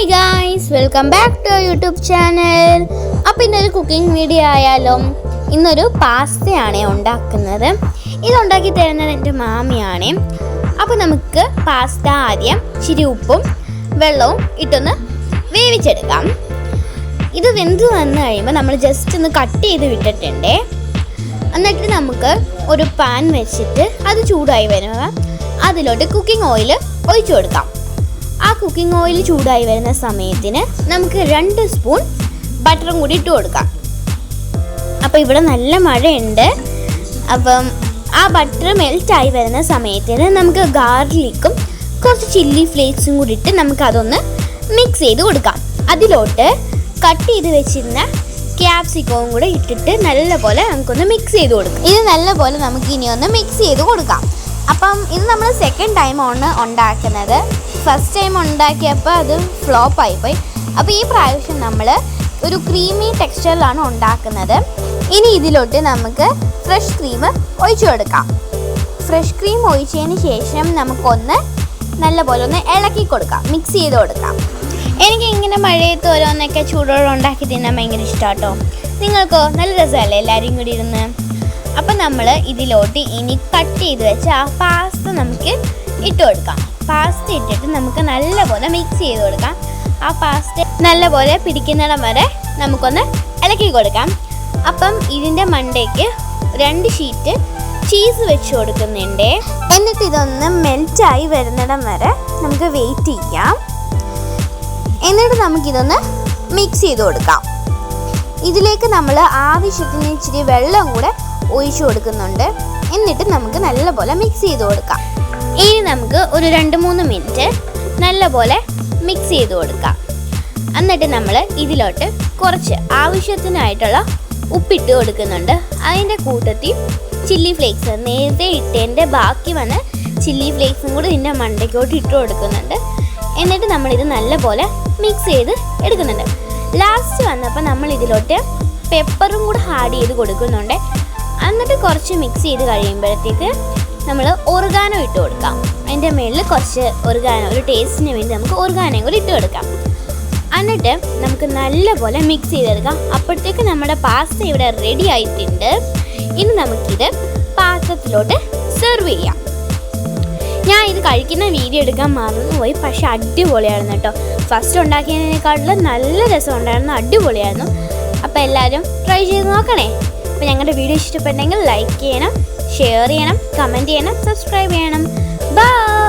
Hi guys welcome back to YouTube channel അപ്പോൾ ഇന്നൊരു cooking video ആയാലോ ഇന്നൊരു പാസ്തയാണ് ഉണ്ടാക്കുന്നത്. ഇതുണ്ടാക്കി തരുന്നത് എന്റെ മാമിയാണ്. അപ്പോൾ നമുക്ക് പാസ്ത ആദ്യം ഇച്ചിരി ഉപ്പും വെള്ളവും ഇട്ടൊന്ന് വേവിച്ചെടുക്കാം. ഇത് വെന്ത് വന്നു കഴിയുമ്പോൾ നമ്മൾ ജസ്റ്റ് ഒന്ന് കട്ട് ചെയ്ത് വിട്ടിട്ടുണ്ടേ. എന്നിട്ട് നമുക്ക് ഒരു പാൻ വെച്ചിട്ട് അത് ചൂടായി വരുമ്പോൾ അതിലോട്ട് കുക്കിംഗ് ഓയിൽ ഒഴിച്ചു കൊടുക്കാം. കുക്കിംഗ് ഓയിൽ ചൂടായി വരുന്ന സമയത്തിന് നമുക്ക് രണ്ട് സ്പൂൺ ബട്ടറും കൂടി ഇട്ട് കൊടുക്കാം. അപ്പോൾ ഇവിടെ നല്ല മഴയുണ്ട്. അപ്പം ആ ബട്ടർ മെൽറ്റായി വരുന്ന സമയത്തിന് നമുക്ക് ഗാർലിക്കും കുറച്ച് ചില്ലി ഫ്ലേക്സും കൂടി ഇട്ട് നമുക്ക് അതൊന്ന് മിക്സ് ചെയ്ത് കൊടുക്കാം. അതിലോട്ട് കട്ട് ചെയ്ത് വെച്ചിരുന്ന ക്യാപ്സിക്കവും കൂടെ ഇട്ടിട്ട് നല്ലപോലെ നമുക്കൊന്ന് മിക്സ് ചെയ്ത് കൊടുക്കാം. ഇത് നല്ലപോലെ നമുക്ക് ഇനി ഒന്ന് മിക്സ് ചെയ്ത് കൊടുക്കാം. അപ്പം ഇത് നമ്മൾ സെക്കൻഡ് ടൈമാണ് ഉണ്ടാക്കുന്നത്. ഫസ്റ്റ് ടൈം ഉണ്ടാക്കിയപ്പോൾ അത് ഫ്ലോപ്പ് ആയിപ്പോയി. അപ്പോൾ ഈ പ്രാവശ്യം നമ്മൾ ഒരു ക്രീമി ടെക്സ്ചറിലാണ് ഉണ്ടാക്കുന്നത്. ഇനി ഇതിലോട്ട് നമുക്ക് ഫ്രഷ് ക്രീം ഒഴിച്ചു കൊടുക്കാം. ഫ്രഷ് ക്രീം ഒഴിച്ചതിന് ശേഷം നമുക്കൊന്ന് നല്ലപോലെ ഒന്ന് ഇളക്കി കൊടുക്കാം. മിക്സ് ചെയ്ത് കൊടുക്കാം. എനിക്ക് ഇങ്ങനെ മഴയത്ത് ഓരോന്നൊക്കെ ചൂടോടെ ഉണ്ടാക്കി തിന്നാൻ ഭയങ്കര ഇഷ്ടമാട്ടോ നിങ്ങൾക്കോ നല്ല രസമല്ലേ എല്ലാവരും കൂടി ഇരുന്ന്? അപ്പം നമ്മൾ ഇതിലോട്ട് ഇനി കട്ട് ചെയ്ത് വെച്ച ആ പാസ്ത നമുക്ക് ഇട്ട് കൊടുക്കാം. പാസ്ത ഇട്ടിട്ട് നമുക്ക് നല്ലപോലെ മിക്സ് ചെയ്ത് കൊടുക്കാം. ആ പാസ്ത നല്ലപോലെ പിടിക്കുന്നിടം വരെ നമുക്കൊന്ന് ഇളക്കി കൊടുക്കാം. അപ്പം ഇതിന്റെ മണ്ടയ്ക്ക് രണ്ട് ഷീറ്റ് ചീസ് വെച്ച് കൊടുക്കുന്നുണ്ട്. എന്നിട്ട് ഇതൊന്ന് മെൽറ്റായി വരുന്നിടം വരെ നമുക്ക് വെയിറ്റ് ചെയ്യാം. എന്നിട്ട് നമുക്കിതൊന്ന് മിക്സ് ചെയ്ത് കൊടുക്കാം. ഇതിലേക്ക് നമ്മൾ ആവശ്യത്തിന് ഇച്ചിരി വെള്ളം കൂടെ ഒഴിച്ചു കൊടുക്കുന്നുണ്ട്. എന്നിട്ട് നമുക്ക് നല്ലപോലെ മിക്സ് ചെയ്ത് കൊടുക്കാം. ഇനി നമുക്ക് ഒരു രണ്ട് മൂന്ന് മിനിറ്റ് നല്ലപോലെ മിക്സ് ചെയ്ത് കൊടുക്കാം. എന്നിട്ട് നമ്മൾ ഇതിലോട്ട് കുറച്ച് ആവശ്യത്തിനായിട്ടുള്ള ഉപ്പിട്ട് കൊടുക്കുന്നുണ്ട്. അതിന്റെ കൂട്ടത്തിൽ ചില്ലി ഫ്ലേക്സ് നേരത്തെ ഇട്ടതിന്റെ ബാക്കി വന്ന് ചില്ലി ഫ്ലേക്സും കൂടി ഇതിന്റെ മണ്ടയ്ക്കോട്ട് ഇട്ട് കൊടുക്കുന്നുണ്ട്. എന്നിട്ട് നമ്മളിത് നല്ലപോലെ മിക്സ് ചെയ്ത് എടുക്കുന്നുണ്ട്. ലാസ്റ്റ് വന്നപ്പോൾ നമ്മൾ ഇതിലോട്ട് പെപ്പറും കൂടെ ആഡ് ചെയ്ത് കൊടുക്കുന്നുണ്ട്. എന്നിട്ട് കുറച്ച് മിക്സ് ചെയ്ത് കഴിയുമ്പോഴത്തേക്ക് നമ്മൾ ഒറുഗാനോ ഇട്ട് കൊടുക്കാം. അതിന്റെ മുകളിൽ കുറച്ച് ഒറുഗാനോ ഒരു ടേസ്റ്റിന് വേണ്ടി നമുക്ക് ഓർഗാനോ കൂടി ഇട്ട് കൊടുക്കാം. എന്നിട്ട് നമുക്ക് നല്ലപോലെ മിക്സ് ചെയ്തെടുക്കാം. അപ്പോഴത്തേക്ക് നമ്മുടെ പാസ്ത ഇവിടെ റെഡി ആയിട്ടുണ്ട്. ഇനി നമുക്കിത് പാത്രത്തിലോട്ട് സെർവ് ചെയ്യാം. ഞാൻ ഇത് കഴിക്കുന്ന വീഡിയോ എടുക്കാൻ മറന്നുപോയി. പക്ഷെ അടിപൊളിയായിരുന്നു കേട്ടോ. ഫസ്റ്റ് ഉണ്ടാക്കിയതിനേക്കാട്ടിലും നല്ല രസം ഉണ്ടായിരുന്നു. അടിപൊളിയായിരുന്നു. അപ്പോൾ എല്ലാവരും ട്രൈ ചെയ്ത് നോക്കണേ. അപ്പോൾ ഞങ്ങളുടെ വീഡിയോ ഇഷ്ടപ്പെട്ടെങ്കിൽ ലൈക്ക് ചെയ്യണം ഷെയർ ചെയ്യണം കമന്റ് ചെയ്യണം സബ്സ്ക്രൈബ് ചെയ്യണം. ബൈ